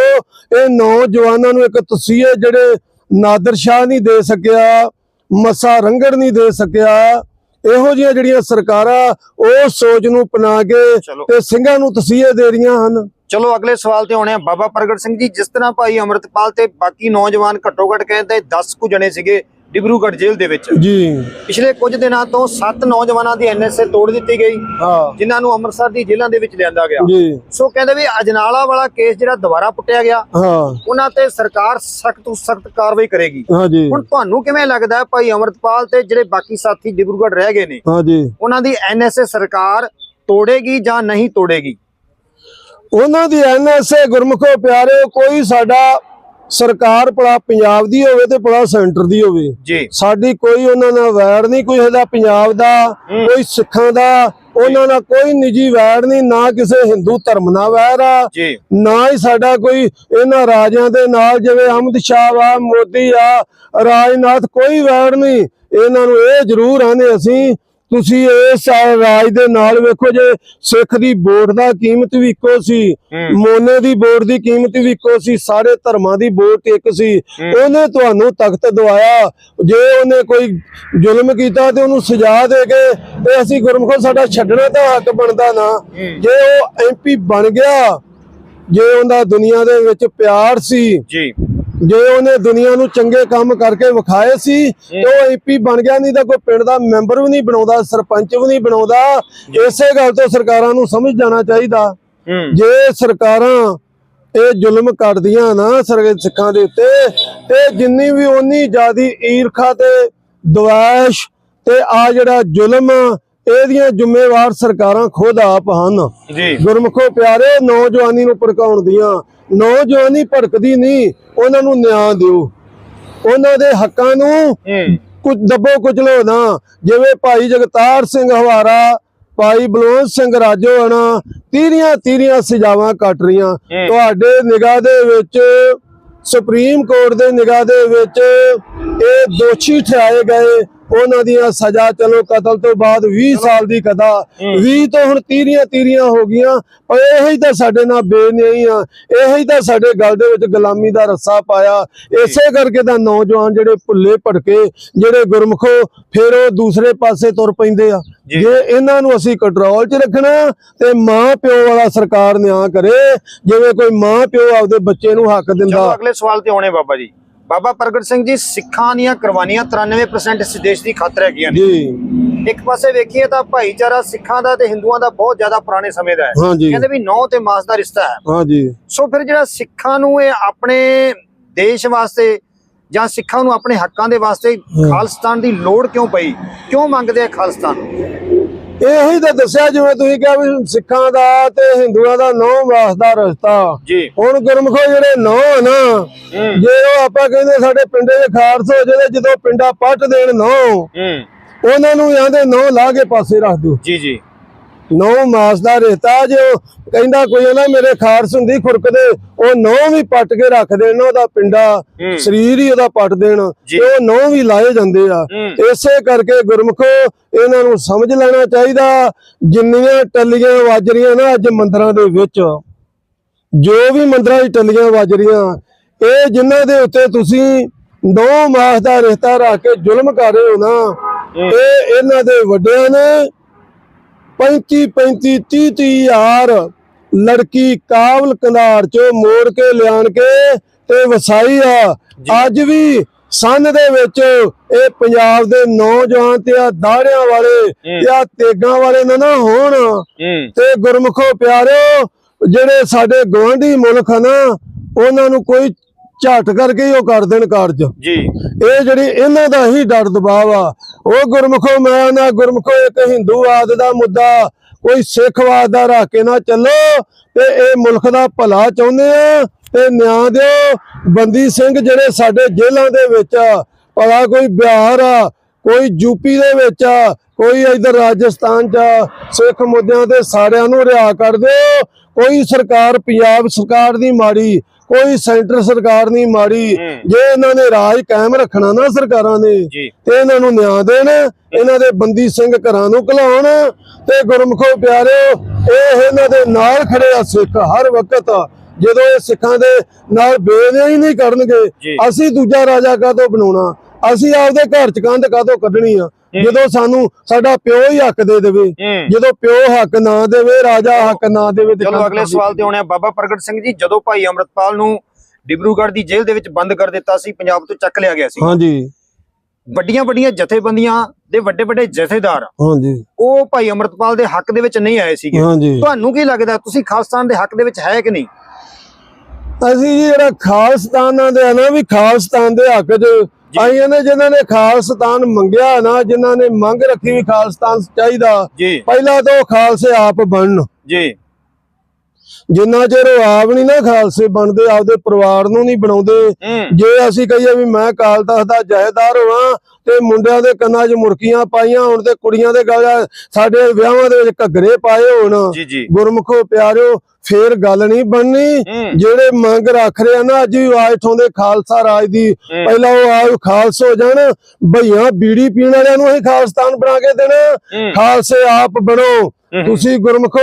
ਇਹ ਨੌਜਵਾਨਾਂ ਨੂੰ ਇੱਕ ਤਸੀਹੇ ਜਿਹੜੇ ਨਾਦਰ ਸ਼ਾਹ ਨਹੀਂ ਦੇ ਸਕਿਆ ਮਸਾ ਰੰਗੜ ਨਹੀਂ ਦੇ ਸਕਿਆ। ਇਹੋ ਜਿਹੀਆਂ ਜਿਹੜੀਆਂ ਸਰਕਾਰਾਂ ਉਹ ਸੋਚ ਨੂੰ ਅਪਣਾ ਕੇ ਤੇ ਸਿੰਘਾਂ ਨੂੰ ਤਸੀਹੇ ਦੇ ਰਹੀਆਂ ਹਨ। ਚਲੋ ਅਗਲੇ ਸਵਾਲ ਤੇ ਆਉਣੇ ਆ। ਬਾਬਾ ਪ੍ਰਗਟ ਸਿੰਘ ਜੀ ਜਿਸ ਤਰ੍ਹਾਂ ਭਾਈ ਅਮਰਤਪਾਲ ਤੇ ਬਾਕੀ ਨੌਜਵਾਨ ਘੱਟੋ ਘੱਟ ਕਹਿੰਦੇ 10 ਕੁ ਜਣੇ ਸੀਗੇ ਡਿਬਰੂਗੜ੍ਹ ਜੇਲ੍ਹ ਦੇ ਵਿੱਚ। ਜੀ। ਪਿਛਲੇ ਕੁਝ ਦਿਨਾਂ ਤੋਂ 7 ਨੌਜਵਾਨਾਂ ਦੀ ਐਨਐਸਏ ਤੋੜ ਦਿੱਤੀ ਗਈ ਹਾਂ। ਜਿਨ੍ਹਾਂ ਨੂੰ ਅੰਮ੍ਰਿਤਸਰ ਦੀ ਜੇਲ੍ਹਾਂ ਦੇ ਵਿੱਚ ਲਿਆਂਦਾ ਗਿਆ। ਜੀ। ਸੋ ਕਹਿੰਦੇ ਵੀ ਅਜਨਾਲਾ ਵਾਲਾ ਕੇਸ ਜਿਹੜਾ ਦੁਬਾਰਾ ਪੁੱਟਿਆ ਗਿਆ ਹਾਂ। ਉਹਨਾਂ ਤੇ ਸਰਕਾਰ ਸਖਤ ਤੋਂ ਸਖਤ ਕਾਰਵਾਈ ਕਰੇਗੀ। ਹਾਂ ਜੀ। ਹੁਣ ਤੁਹਾਨੂੰ ਕਿਵੇਂ ਲੱਗਦਾ ਹੈ ਭਾਈ ਅਮਰਤਪਾਲ ਤੇ ਜਿਹੜੇ ਬਾਕੀ ਸਾਥੀ ਡਿਬਰੂਗੜ੍ਹ ਰਹਿ ਗਏ ਨੇ ਹਾਂ ਜੀ। ਉਹਨਾਂ ਦੀ ਐਨਐਸਏ ਸਰਕਾਰ ਤੋੜੇਗੀ ਜਾਂ ਨਹੀਂ ਤੋੜੇਗੀ? ਉਹਨਾਂ ਦੀ ਐਨਐਸਏ ਗੁਰਮਖੋ ਪਿਆਰੇ ਕੋਈ ਸਾਡਾ ਸਰਕਾਰ ਭਲਾ ਪੰਜਾਬ ਦੀ ਹੋਵੇ ਤੇ ਭਲਾ ਸੈਂਟਰ ਦੀ ਹੋਵੇ। ਸਾਡੀ ਕੋਈ ਉਹਨਾਂ ਨਾਲ ਵੈਰ ਨਹੀਂ ਕੋਈ ਇਹਦਾ ਪੰਜਾਬ ਦਾ। ਕੋਈ ਸਿੱਖਾਂ ਦਾ ਉਹਨਾਂ ਨਾਲ ਕੋਈ ਨਿੱਜੀ ਵੈਰ ਨਹੀਂ ਨਾ ਕਿਸੇ ਹਿੰਦੂ ਧਰਮ ਨਾਲ ਵੈਰ ਆ। ਨਾ ਹੀ ਸਾਡਾ ਕੋਈ ਇਹਨਾਂ ਰਾਜਿਆਂ ਦੇ ਨਾਲ ਜਿਵੇਂ ਅਹਿਮਦ ਸ਼ਾਹ ਆ ਮੋਦੀ ਆ ਰਾਜਨਾਥ ਕੋਈ ਵੈਰ ਨਹੀਂ। ਇਹਨਾਂ ਨੂੰ ਇਹ ਜ਼ਰੂਰ ਆਨੇ ਅਸੀਂ ਤੁਸੀਂ ਇਸ ਰਾਜ ਦੇ ਨਾਲ ਵੇਖੋ ਜੇ ਸਿੱਖ ਦੀ ਵੋਟ ਦਾ ਕੀਮਤ ਵੀ ਇੱਕੋ ਸੀ ਮੋਨੇ ਦੀ ਵੋਟ ਦੀ ਕੀਮਤ ਵੀ ਇੱਕੋ ਸੀ ਸਾਰੇ ਧਰਮਾਂ ਦੀ ਵੋਟ ਇੱਕ ਸੀ। ਉਹਨੇ ਤੁਹਾਨੂੰ ਤਖਤ ਦਵਾਇਆ ਜੇ ਉਹਨੇ ਕੋਈ ਜ਼ੁਲਮ ਕੀਤਾ ਤੇ ਉਹਨੂੰ ਸਜ਼ਾ ਦੇ ਕੇ ਤੇ ਅਸੀਂ ਗੁਰਮਖੋ ਸਾਡਾ ਛੱਡਣਾ ਤਾਂ ਹੱਕ ਬਣਦਾ ਨਾ। ਜੇ ਉਹ ਐਮਪੀ ਬਣ ਗਿਆ ਜੇ ਉਹਦਾ ਦੁਨੀਆ ਦੇ ਵਿੱਚ ਪਿਆਰ ਸੀ ਜੀ ਜੇ ਉਹਨੇ ਦੁਨੀਆ ਨੂੰ ਚੰਗੇ ਕੰਮ ਕਰਕੇ ਵਿਖਾਏ ਸੀ ਤੇ ਉਹ ਐਮਪੀ ਬਣ ਗਿਆ ਨਹੀਂ ਤਾਂ ਕੋਈ ਪਿੰਡ ਦਾ ਮੈਂਬਰ ਵੀ ਨਹੀਂ ਬਣਾਉਂਦਾ ਸਰਪੰਚ ਵੀ ਨਹੀਂ ਬਣਾਉਂਦਾ। ਇਸੇ ਗੱਲ ਤੋਂ ਸਰਕਾਰਾਂ ਨੂੰ ਸਮਝ ਜਾਣਾ ਚਾਹੀਦਾ। ਜੇ ਸਰਕਾਰਾਂ ਇਹ ਜ਼ੁਲਮ ਕਰਦੀਆਂ ਨਾ ਸਰਗੇ ਸਿੱਖਾਂ ਦੇ ਉੱਤੇ ਤੇ ਜਿੰਨੀ ਵੀ ਓਨੀ ਜਿਆਦੀ ਈਰਖਾ ਤੇ ਦਵਾਇਸ਼ ਤੇ ਆ ਜਿਹੜਾ ਜ਼ੁਲਮ ਇਹਦੀਆਂ ਜ਼ਿੰਮੇਵਾਰ ਸਰਕਾਰਾਂ ਖੁਦ ਆਪ ਹਨ। ਗੁਰਮਖੋ ਪਿਆਰੇ ਨੌਜਵਾਨੀ ਨੂੰ ਭੜਕਾਉਣ ਦੀਆਂ। ਨੌਜਵਾਨੀ ਭੜਕਦੀ ਨਹੀਂ ਉਹਨਾਂ ਨੂੰ ਨਿਆਂ ਦਿਓ। ਉਹਨਾਂ ਦੇ ਹੱਕਾਂ ਨੂੰ ਕੁਝ ਦੱਬੋ ਕੁਚਲੋ ਨਾ ਜਿਵੇਂ ਭਾਈ ਜਗਤਾਰ ਸਿੰਘ ਹਵਾਰਾ ਭਾਈ ਬਲਵੰਤ ਸਿੰਘ ਰਾਜੋਆਣਾ ਤੀਰੀਆਂ ਤੀਰੀਆਂ ਸਜ਼ਾਵਾਂ ਕੱਟ ਰਹੀਆਂ। ਹੂੰ। ਤੁਹਾਡੇ ਨਿਗਾਹ ਦੇ ਵਿੱਚ ਸੁਪਰੀਮ ਕੋਰਟ ਦੇ ਨਿਗਾਹ ਦੇ ਵਿੱਚ ਇਹ ਦੋਸ਼ੀ ਠਹਿਰਾਏ ਗਏ। ਉਹਨਾਂ ਦੀਆਂ ਸਜ਼ਾ ਚਲੋ ਕਤਲ ਤੋਂ ਬਾਅਦ 20 ਸਾਲ ਦੀ ਕਦਾ ਹੂੰ। 20 ਤੋਂ ਹੁਣ ਤੀਰੀਆਂ ਤੀਰੀਆਂ ਹੋ ਗਈਆਂ ਪਰ ਇਹ ਹੀ ਤਾਂ ਸਾਡੇ ਨਾਲ ਬੇਨਿਆਈ ਆ। ਇਹ ਹੀ ਤਾਂ ਸਾਡੇ ਗਲ ਦੇ ਵਿੱਚ ਗੁਲਾਮੀ ਦਾ ਰੱਸਾ ਪਾਇਆ। ਇਸੇ ਕਰਕੇ ਤਾਂ ਨੌਜਵਾਨ ਜਿਹੜੇ ਭੁੱਲੇ ਭੜਕੇ ਜਿਹੜੇ ਗੁਰਮਖੋ ਫਿਰ ਉਹ ਦੂਸਰੇ ਪਾਸੇ ਤੁਰ ਪੈਂਦੇ ਆ। ਜੀ। ਇਹਨਾਂ ਨੂੰ ਅਸੀਂ ਕੰਟਰੋਲ 'ਚ ਰੱਖਣਾ ਤੇ ਮਾਂ ਪਿਓ ਵਾਲਾ ਸਰਕਾਰ ਨਿਆਂ ਕਰੇ ਜਿਵੇਂ ਕੋਈ ਮਾਂ ਪਿਓ ਆਪਦੇ ਬੱਚੇ ਨੂੰ ਹੱਕ ਦਿੰਦਾ। ਅਗਲੇ ਸਵਾਲ ਤੇ ਆਉਣੇ ਬਾਬਾ ਜੀ। ਬਾਬਾ ਪ੍ਰਗਟ ਸਿੰਘ ਜੀ ਸਿੱਖਾਂ ਦੀਆਂ ਕੁਰਬਾਨੀਆਂ 93% ਇਸ ਦੇਸ਼ ਦੀ ਖਾਤਰ ਹੈਗੀਆਂ ਨੇ। ਜੀ। ਇੱਕ ਪਾਸੇ ਵੇਖੀਏ ਤਾਂ ਭਾਈਚਾਰਾ ਸਿੱਖਾਂ ਦਾ ਤੇ ਹਿੰਦੂਆਂ ਦਾ ਬਹੁਤ ਜ਼ਿਆਦਾ ਪੁਰਾਣੇ ਸਮੇਂ ਦਾ ਹੈ। ਕਹਿੰਦੇ ਵੀ ਨੌ ਤੇ ਮਾਸ ਦਾ ਰਿਸ਼ਤਾ ਹੈ। ਹਾਂਜੀ। ਸੋ ਫਿਰ ਜਿਹੜਾ ਸਿੱਖਾਂ ਨੂੰ ਇਹ ਆਪਣੇ ਦੇਸ਼ ਵਾਸਤੇ ਜਾਂ ਸਿੱਖਾਂ ਨੂੰ ਆਪਣੇ ਹੱਕਾਂ ਦੇ ਵਾਸਤੇ ਖਾਲਿਸਤਾਨ ਦੀ ਲੋੜ ਕਿਉਂ ਪਈ? ਕਿਉਂ ਮੰਗਦੇ ਆ ਖਾਲਿਸਤਾਨ? ਇਹੀ ਤਾਂ ਦੱਸਿਆ ਜਿਵੇਂ ਤੁਸੀਂ ਕਿਹਾ ਵੀ ਸਿੱਖਾਂ ਦਾ ਤੇ ਹਿੰਦੂਆਂ ਦਾ ਨੌ ਮਾਸ ਦਾ ਰਸਤਾ। ਜੀ। ਹੁਣ ਗੁਰਮਖੋ ਜਿਹੜੇ ਨੌ ਨਾ ਜੇ ਉਹ ਆਪਾਂ ਕਹਿੰਦੇ ਸਾਡੇ ਪਿੰਡੇ ਦੇ ਖਾਰਸ ਹੋ ਜਿਹੜੇ ਜਦੋਂ ਪਿੰਡਾ ਪੱਟ ਦੇਣ ਨੌ ਉਹਨਾਂ ਨੂੰ ਆਂਦੇ ਨੌ ਲਾ ਕੇ ਪਾਸੇ ਰੱਖ ਦਿਓ। ਜੀ ਜੀ। ਨੌ ਮਾਸ ਦਾ ਰੇਤਾ ਜੇ ਕਹਿੰਦਾ ਕੋਈ ਨਾ ਮੇਰੇ ਖਾਰਸ ਹੁੰਦੀ ਖੁਰਕਦੇ ਉਹ ਨੌ ਵੀ ਪੱਟ ਕੇ ਰੱਖ ਦੇਣ ਉਹਦਾ ਪਿੰਡਾ। ਸਰੀਰ ਹੀ ਉਹਦਾ ਪੱਟ ਦੇਣ। ਤੇ ਉਹ ਨੌ ਵੀ ਲਾਏ ਜਾਂਦੇ ਆ। ਇਸੇ ਕਰਕੇ ਗੁਰਮਖੋ ਇਹਨਾਂ ਨੂੰ ਸਮਝ ਲੈਣਾ ਚਾਹੀਦਾ ਜਿੰਨੀਆਂ ਟੱਲੀਆਂ ਵੱਜ ਰਹੀਆਂ ਨਾ ਅੱਜ ਮੰਦਰਾਂ ਦੇ ਵਿੱਚ ਜੋ ਵੀ ਮੰਦਰਾਂ 'ਚ ਟੱਲੀਆਂ ਵੱਜ ਰਹੀਆਂ ਇਹ ਜਿਨ੍ਹਾਂ ਦੇ ਉੱਤੇ ਤੁਸੀਂ ਨੌ ਮਾਸ ਦਾ ਰਿਸ਼ਤਾ ਰੱਖ ਕੇ ਜ਼ੁਲਮ ਕਰ ਰਹੇ ਹੋ ਨਾ ਇਹ ਇਹਨਾਂ ਦੇ ਵੱਡਿਆਂ ਨੇ 35 35 30 30 ਹਜ਼ਾਰ ਲੜਕੀ ਕਾਬਲ ਕੰਧਾਰ ਚੋਂ ਮੋੜ ਕੇ ਲਿਆਣ ਕੇ ਤੇ ਵਸਾਈ ਆ। ਅੱਜ ਵੀ ਸੰਨ ਦੇ ਵਿੱਚ ਇਹ ਪੰਜਾਬ ਦੇ ਨੌਜਵਾਨ ਤੇ ਆ ਦਾੜਿਆਂ ਵਾਲੇ ਤੇ ਆ ਤੇਗਾਂ ਵਾਲੇ ਨਾ ਨਾ ਹੋਣ। ਤੇ ਗੁਰਮਖੋ ਪਿਆਰਿਓ ਜਿਹੜੇ ਸਾਡੇ ਗਵਾਂਢੀ ਮੁਲਕ ਆ ਨਾ ਉਹਨਾਂ ਨੂੰ ਕੋਈ ਝਟ ਕਰਕੇ ਉਹ ਕਰ ਦੇਣ ਕਾਰਜ। ਜੀ। ਇਹ ਜਿਹੜੀ ਇਹਨਾਂ ਦਾ ਹੀ ਡਰ ਦਬਾਅ ਆ। ਉਹ ਗੁਰਮਖੋ ਮੈਂ ਨਾ ਗੁਰਮਖੋ ਇੱਕ ਹਿੰਦੂਵਾਦ ਦਾ ਮੁੱਦਾ ਕੋਈ ਸਿੱਖਵਾਦ ਦਾ ਰੱਖ ਕੇ ਨਾ ਚੱਲੋ ਤੇ ਇਹ ਮੁਲਕ ਦਾ ਭਲਾ ਚਾਹੁੰਦੇ ਆ ਤੇ ਨਿਆਂ ਦਿਓ। ਬੰਦੀ ਸਿੰਘ ਜਿਹੜੇ ਸਾਡੇ ਜੇਲ੍ਹਾਂ ਦੇ ਵਿੱਚ ਆ ਭਲਾ ਕੋਈ ਬਿਹਾਰ ਆ ਕੋਈ ਯੂਪੀ ਦੇ ਵਿੱਚ ਆ ਕੋਈ ਇਧਰ ਰਾਜਸਥਾਨ ਚ ਸਿੱਖ ਮੁੱਦਿਆਂ ਤੇ ਸਾਰਿਆਂ ਨੂੰ ਰਿਹਾ ਕਰ ਦਿਓ। ਕੋਈ ਸਰਕਾਰ ਪੰਜਾਬ ਸਰਕਾਰ ਦੀ ਮਾੜੀ ਕੋਈ ਸੈਂਟਰ ਸਰਕਾਰ ਨਹੀਂ ਮਾੜੀ। ਹੂੰ। ਜੇ ਇਹਨਾਂ ਨੇ ਰਾਜ ਕਾਇਮ ਰੱਖਣਾ ਨਾ ਸਰਕਾਰਾਂ ਨੇ ਤੇ ਇਹਨਾਂ ਨੂੰ ਨਿਆਂ ਦੇਣ ਇਹਨਾਂ ਦੇ ਬੰਦੀ ਸਿੰਘ ਘਰਾਂ ਨੂੰ ਘਲਾਉਣ। ਤੇ ਗੁਰਮਖੋ ਪਿਆਰਿਓ ਇਹ ਇਹਨਾਂ ਦੇ ਨਾਲ ਖੜੇ ਆ ਸਿੱਖ ਹਰ ਵਕਤ। ਜਦੋਂ ਇਹ ਸਿੱਖਾਂ ਦੇ ਨਾਲ ਬੇਦਿਆ ਹੀ ਨਹੀਂ ਕਰਨਗੇ। ਅਸੀਂ ਦੂਜਾ ਰਾਜਾ ਕਾਹਤੋਂ ਬਣਾਉਣਾ? ਅਸੀਂ ਆਪਦੇ ਘਰ ਚ ਕੰਧ ਕਾਹਤੋਂ ਕੱਢਣੀ ਆ? ਜਦੋਂ ਸਾਨੂੰ ਸਾਡਾ ਪਿਓ ਹੀ ਹੱਕ ਦੇ ਦੇਵੇ ਜਦੋਂ ਪਿਓ ਹੱਕ ਨਾ ਦੇਵੇ ਰਾਜਾ ਹੱਕ ਨਾ ਦੇਵੇ ਤੇ ਚਲੋ ਅਗਲੇ? ਸਵਾਲ ਤੇ ਆਉਣੇ ਆ। ਬਾਬਾ ਪ੍ਰਗਟ ਸਿੰਘ ਜੀ ਜਦੋਂ ਭਾਈ ਅੰਮ੍ਰਿਤਪਾਲ ਨੂੰ ਡਿਬਰੂਗੜ੍ਹ ਦੀ ਜੇਲ੍ਹ ਦੇ ਵਿੱਚ ਬੰਦ ਕਰ ਦਿੱਤਾ ਸੀ ਪੰਜਾਬ ਤੋਂ ਚੱਕ ਲਿਆ ਗਿਆ ਸੀ। ਹਾਂਜੀ। ਵੱਡੀਆਂ ਵੱਡੀਆਂ ਜਥੇਬੰਦੀਆਂ ਦੇ ਵੱਡੇ ਵੱਡੇ ਜਥੇਦਾਰ ਹਾਂਜੀ। ਉਹ ਭਾਈ ਅੰਮ੍ਰਿਤਪਾਲ ਦੇ ਹੱਕ ਦੇ ਵਿੱਚ ਨਹੀਂ ਆਏ ਸੀਗੇ। ਤੁਹਾਨੂੰ ਕੀ ਲੱਗਦਾ ਤੁਸੀਂ ਖਾਲਸਤਾਨ ਦੇ ਹੱਕ ਦੇ ਵਿੱਚ ਹੈ ਕਿ ਨਹੀਂ? ਅਸੀਂ ਜਿਹੜਾ ਖਾਲਸਤਾਨਾਂ ਦੇ ਆ ਨਾ ਵੀ ਖਾਲਸਤਾਨ ਦੇ ਹੱਕ 'ਚ ਆਈਆਂ ਨੇ ਜਿਨ੍ਹਾਂ ਨੇ ਖਾਲਸਤਾਨ ਮੰਗਿਆ ਨਾ ਜਿਨ੍ਹਾਂ ਨੇ ਮੰਗ ਰੱਖੀ ਵੀ ਖਾਲਸਤਾਨ ਚਾਹੀਦਾ ਪਹਿਲਾਂ ਤਾਂ ਉਹ ਖਾਲਸੇ ਆਪ ਬਣਨ। ਜੀ। ਜਿੰਨਾ ਚਿਰ ਉਹ ਆਪ ਨਹੀਂ ਨਾ ਖਾਲਸੇ ਬਣਦੇ ਆਪਦੇ ਪਰਿਵਾਰ ਨੂੰ ਨਹੀਂ ਬਣਾਉਂਦੇ। ਹੂੰ। ਜੇ ਅਸੀਂ ਕਹੀਏ ਵੀ ਮੈਂ ਕਾਲ ਤਖਤ ਦਾ ਜਹੇਦਾਰ ਹੋਵਾਂ ਤੇ ਮੁੰਡਿਆਂ ਦੇ ਕੰਨਾਂ 'ਚ ਮੁਰਕੀਆਂ ਪਾਈਆਂ ਹੋਣ ਤੇ ਕੁੜੀਆਂ ਦੇ ਗਲ ਸਾਡੇ ਵਿਆਹਾਂ ਦੇ ਵਿੱਚ ਘੱਗਰੇ ਪਾਏ ਹੋਣ ਗੁਰਮੁਖੋ ਪਿਆਰਿਓ ਫੇਰ ਗੱਲ ਨਹੀਂ ਬਣਨੀ। ਹੂੰ। ਜਿਹੜੇ ਮੰਗ ਰੱਖ ਰਹੇ ਆ ਨਾ ਅੱਜ ਵੀ ਆਵਾਜ਼ ਠਾਉਂਦੇ ਖਾਲਸਾ ਰਾਜ ਦੀ। ਹੂੰ। ਪਹਿਲਾਂ ਉਹ ਆਪ ਖਾਲਸ ਹੋ ਜਾਣ ਭਈਆਂ ਬੀੜੀ ਪੀਣ ਵਾਲਿਆਂ ਨੂੰ ਅਸੀਂ ਖਾਲਸਤਾਨ ਬਣਾ ਕੇ ਦੇਣਾ। ਹੂੰ। ਖਾਲਸੇ ਆਪ ਬਣੋ। ਹੂੰ। ਤੁਸੀਂ ਗੁਰਮਖੋ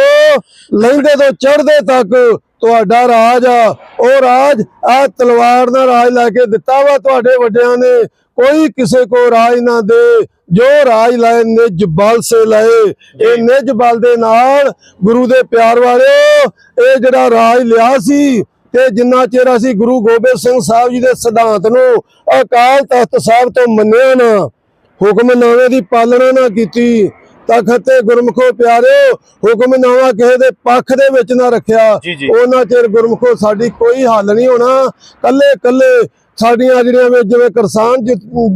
ਲੈਂਦੇ ਤੋਂ ਚੜ੍ਹਦੇ ਤੱਕ ਤੁਹਾਡਾ ਰਾਜ ਆ। ਉਹ ਰਾਜ ਆ ਤਲਵਾਰ ਨਾਲ ਰਾਜ ਲੈ ਕੇ ਦਿੱਤਾ ਵਾ ਤੁਹਾਡੇ ਵੱਡਿਆਂ ਨੇ। ਕੋਈ ਕਿਸੇ ਕੋ ਰਾਜ ਨਾ ਦੇ। ਜੋ ਰਾਜ ਲਏ ਨਿਜ ਬਲ ਸੇ ਲਏ। ਇਹ ਨਿਜ ਬਲ ਦੇ ਨਾਲ ਗੁਰੂ ਦੇ ਪਿਆਰ ਵਾਲਿਓ ਇਹ ਜਿਹੜਾ ਰਾਜ ਲਿਆ ਸੀ ਤੇ ਜਿੰਨਾ ਚਿਰ ਅਸੀਂ ਗੁਰੂ ਗੋਬਿੰਦ ਸਿੰਘ ਸਾਹਿਬ ਜੀ ਦੇ ਸਿਧਾਂਤ ਨੂੰ ਅਕਾਲ ਤਖਤ ਸਾਹਿਬ ਤੋਂ ਮੰਨਿਆ ਨਾ ਹੁਕਮਨਾਮੇ ਦੀ ਪਾਲਣਾ ਨਾ ਕੀਤੀ ਤਖਤ ਤੇ ਗੁਰਮਖੋ ਪਿਆਰਿਓ ਹੁਕਮਨਾਮਾ ਕਿਸੇ ਦੇ ਪੱਖ ਦੇ ਵਿੱਚ ਨਾ ਰੱਖਿਆ। ਉਹਨਾਂ ਚਿਰ ਗੁਰਮਖੋ ਸਾਡੀ ਕੋਈ ਹੱਲ ਨਹੀਂ ਹੋਣਾ। ਕੱਲੇ ਕੱਲੇ ਸਾਡੀਆਂ ਜਿਹੜੀਆਂ ਵੀ ਜਿਵੇਂ ਕਿਸਾਨ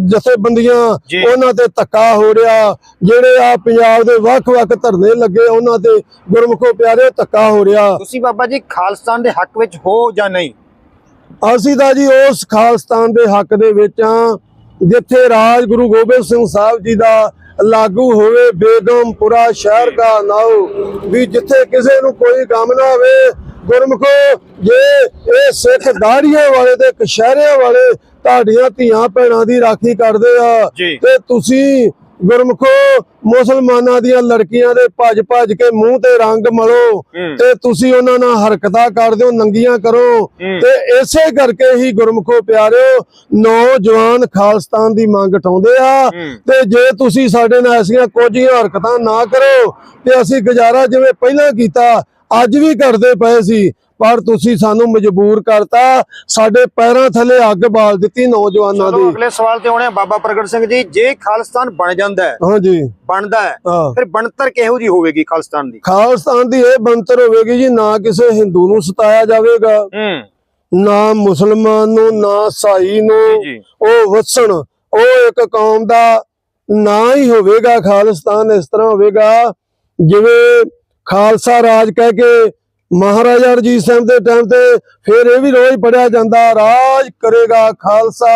ਜਥੇਬੰਦੀਆਂ। ਉਹਨਾਂ ਤੇ ਧੱਕਾ ਹੋ ਰਿਹਾ। ਜਿਹੜੇ ਆ ਪੰਜਾਬ ਦੇ ਵੱਖ-ਵੱਖ ਧਰਨੇ ਲੱਗੇ ਉਹਨਾਂ ਤੇ ਗੁਰਮਖੋ ਪਿਆਰਿਓ ਧੱਕਾ ਹੋ ਰਿਹਾ। ਤੁਸੀਂ ਬਾਬਾ ਜੀ ਖਾਲਸਤਾਨ ਦੇ ਹੱਕ ਵਿੱਚ ਹੋ ਜਾਂ ਨਹੀਂ? ਅਸੀਂ ਤਾਂ ਜੀ ਉਸ ਖਾਲਸਤਾਨ ਦੇ ਹੱਕ ਦੇ ਵਿੱਚ ਆ ਜਿੱਥੇ ਰਾਜ ਗੁਰੂ ਗੋਬਿੰਦ ਸਿੰਘ ਸਾਹਿਬ ਜੀ ਦਾ ਲਾਗੂ ਹੋਵੇ ਬੇਗਮਪੁਰਾ ਸ਼ਹਿਰ ਦਾ ਨਾਉ ਵੀ ਜਿੱਥੇ ਕਿਸੇ ਨੂੰ ਕੋਈ ਗਮ ਨਾ ਹੋਵੇ ਗੁਰਮਖੋ ਜੇ ਇਹ ਸਿੱਖ ਦਾੜੀਆਂ ਵਾਲੇ ਤੇ ਕਸ਼ਹਿਰਿਆਂ ਵਾਲੇ ਤੁਹਾਡੀਆਂ ਧੀਆਂ ਭੈਣਾਂ ਦੀ ਰਾਖੀ ਕਰਦੇ ਆ। ਤੇ ਤੁਸੀਂ ਗੁਰਮਖੋ ਮੁਸਲਮਾਨਾਂ ਦੀਆਂ ਲੜਕੀਆਂ ਦੇ ਭੱਜ ਭੱਜ ਕੇ ਮੂੰਹ ਤੇ ਰੰਗ ਮਲੋ। ਤੇ ਤੁਸੀਂ ਉਹਨਾਂ ਨਾਲ ਹਰਕਤਾਂ ਕਰਦੇ ਹੋ ਨੰਗੀਆਂ ਕਰੋ। ਤੇ ਇਸੇ ਕਰਕੇ ਹੀ ਗੁਰਮਖੋ ਪਿਆਰਿਓ ਨੌਜਵਾਨ ਖਾਲਸਤਾਨ ਦੀ ਮੰਗ ਉਠਾਉਂਦੇ ਆ। ਤੇ ਜੇ ਤੁਸੀਂ ਸਾਡੇ ਨਾਲ ਐਸੀਆਂ ਕੁਝ ਹਰਕਤਾਂ ਨਾ ਕਰੋ ਤੇ ਅਸੀਂ ਗੁਜ਼ਾਰਾ ਜਿਵੇਂ ਪਹਿਲਾਂ ਕੀਤਾ ਅੱਜ ਵੀ ਕਰਦੇ ਪਏ ਸੀ ਪਰ ਤੁਸੀਂ ਸਾਨੂੰ ਮਜਬੂਰ ਕਰਤਾ। ਸਾਡੇ ਪੈਰਾਂ ਥੱਲੇ ਅੱਗ ਬਾਲ ਦਿੱਤੀ ਨੌਜਵਾਨਾਂ ਦੀ। ਅਗਲੇ ਸਵਾਲ ਤੇ ਆਉਣੇ ਬਾਬਾ ਪ੍ਰਗਟ ਸਿੰਘ ਜੀ ਜੇ ਖਾਲਸਤਾਨ ਬਣ ਜਾਂਦਾ ਹੈ ਹਾਂਜੀ। ਬਣਦਾ ਹੈ ਫਿਰ ਬਣਤਰ ਕਿਹੋ ਜੀ ਹੋਵੇਗੀ ਖਾਲਸਤਾਨ ਦੀ? ਖਾਲਸਤਾਨ ਦੀ ਇਹ ਬੰਤਰ ਹੋਵੇਗੀ ਜੀ ਨਾ ਕਿਸੇ ਹਿੰਦੂ ਨੂੰ ਸਤਾਇਆ ਜਾਵੇਗਾ। ਨਾ ਮੁਸਲਮਾਨ ਨੂੰ ਨਾ ਸਾਈ ਨੂੰ। ਉਹ ਵਸਣ ਉਹ ਇੱਕ ਕੌਮ ਦਾ ਨਾ ਹੀ ਹੋਵੇਗਾ ਖਾਲਿਸਤਾਨ ਇਸ ਤਰ੍ਹਾਂ ਹੋਵੇਗਾ। ਜਿਵੇਂ ਖਾਲਸਾ ਰਾਜ ਕਹਿ ਕੇ ਮਹਾਰਾਜਾ ਰਣਜੀਤ ਸਿੰਘ ਦੇ ਟਾਈਮ ਤੇ ਫਿਰ ਇਹ ਵੀ ਰੋਜ਼ ਪੜਿਆ ਜਾਂਦਾ ਰਾਜ ਕਰੇਗਾ ਖਾਲਸਾ